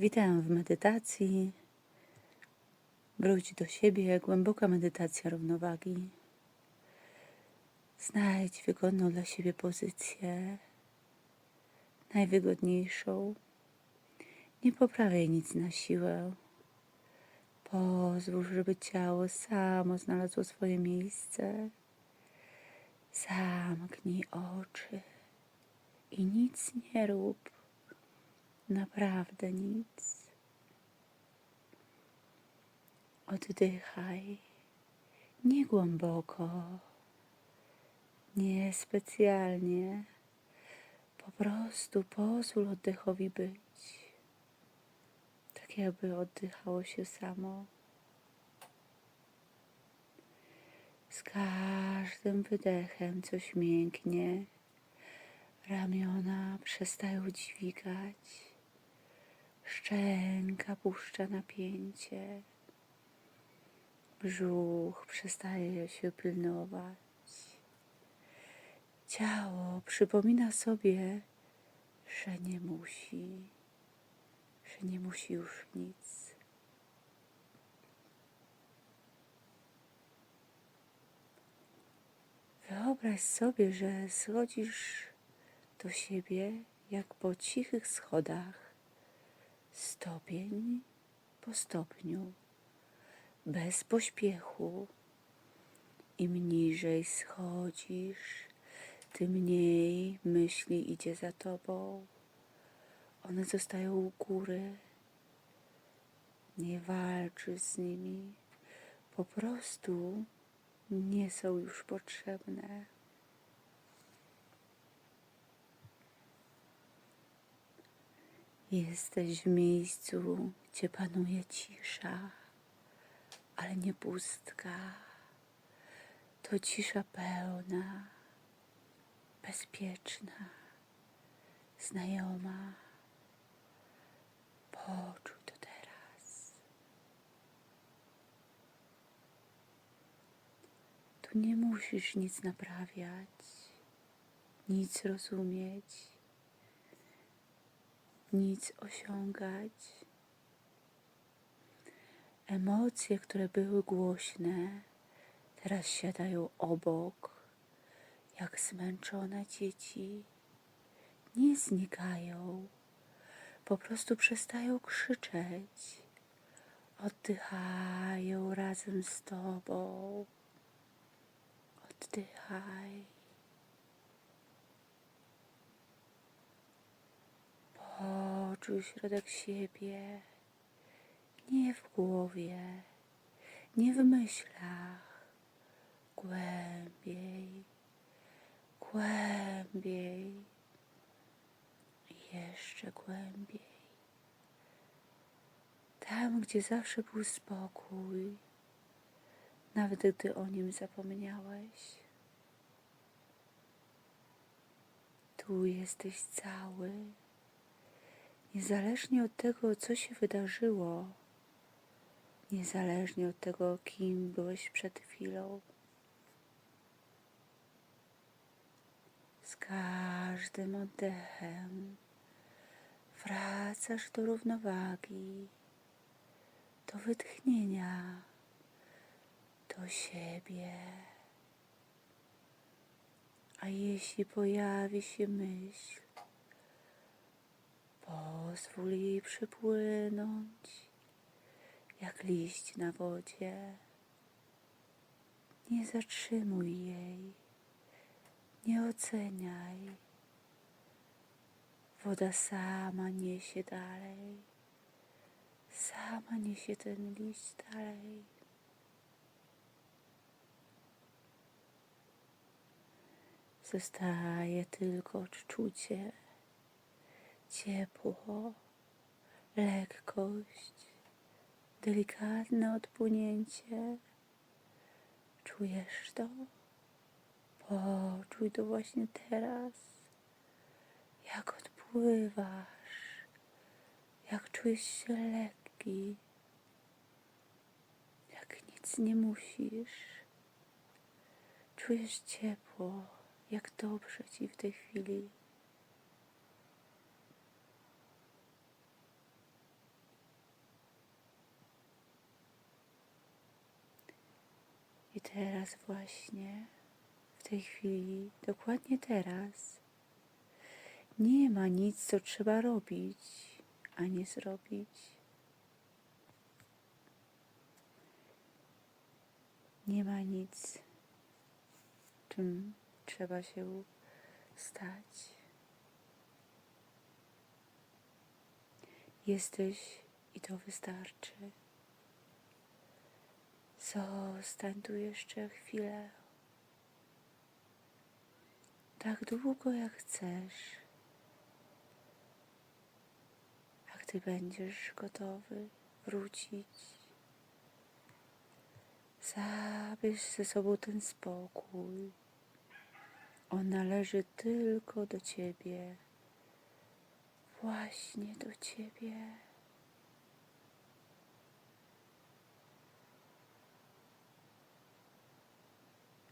Witam w medytacji. Wróć do siebie, głęboka medytacja równowagi. Znajdź wygodną dla siebie pozycję, najwygodniejszą. Nie poprawiaj nic na siłę. Pozwól, żeby ciało samo znalazło swoje miejsce. Zamknij oczy i nic nie rób. Naprawdę nic. Oddychaj. Nie głęboko, nie specjalnie. Po prostu pozwól oddechowi być. Tak jakby oddychało się samo. Z każdym wydechem coś mięknie. Ramiona przestają dźwigać. Szczęka puszcza napięcie. Brzuch przestaje się pilnować. Ciało przypomina sobie, że nie musi, że nie musi już nic. Wyobraź sobie, że schodzisz do siebie jak po cichych schodach, stopień po stopniu, bez pośpiechu. Im niżej schodzisz, tym mniej myśli idzie za tobą. One zostają u góry. Nie walczysz z nimi, po prostu nie są już potrzebne. Jesteś w miejscu, gdzie panuje cisza, ale nie pustka. To cisza pełna, bezpieczna, znajoma. Poczuj to teraz. Tu nie musisz nic naprawiać, nic rozumieć nic osiągać. Emocje, które były głośne, teraz siadają obok, jak zmęczone dzieci. Nie znikają, po prostu przestają krzyczeć. Oddychają razem z Tobą. Oddychaj. Poczuj środek siebie, nie w głowie, nie w myślach, głębiej, głębiej, jeszcze głębiej. Tam, gdzie zawsze był spokój, nawet gdy o nim zapomniałeś. Tu jesteś cały Niezależnie od tego, co się wydarzyło, niezależnie od tego, kim byłeś przed chwilą, z każdym oddechem wracasz do równowagi, do wytchnienia, do siebie. A jeśli pojawi się myśl, Pozwól jej przypłynąć, jak liść na wodzie. Nie zatrzymuj jej, nie oceniaj. Woda sama niesie dalej, sama niesie ten liść dalej. Zostaje tylko odczucie ciepło, lekkość, delikatne odpłynięcie. Czujesz to? Poczuj to właśnie teraz, jak odpływasz, jak czujesz się lekki, jak nic nie musisz. Czujesz ciepło, jak dobrze ci w tej chwili. I teraz właśnie, w tej chwili, dokładnie teraz, nie ma nic, co trzeba robić, a nie zrobić. Nie ma nic, czym trzeba się stać. Jesteś i to wystarczy. Zostań tu jeszcze chwilę. Tak długo jak chcesz. A gdy będziesz gotowy wrócić, zabierz ze sobą ten spokój. On należy tylko do ciebie. Właśnie do ciebie.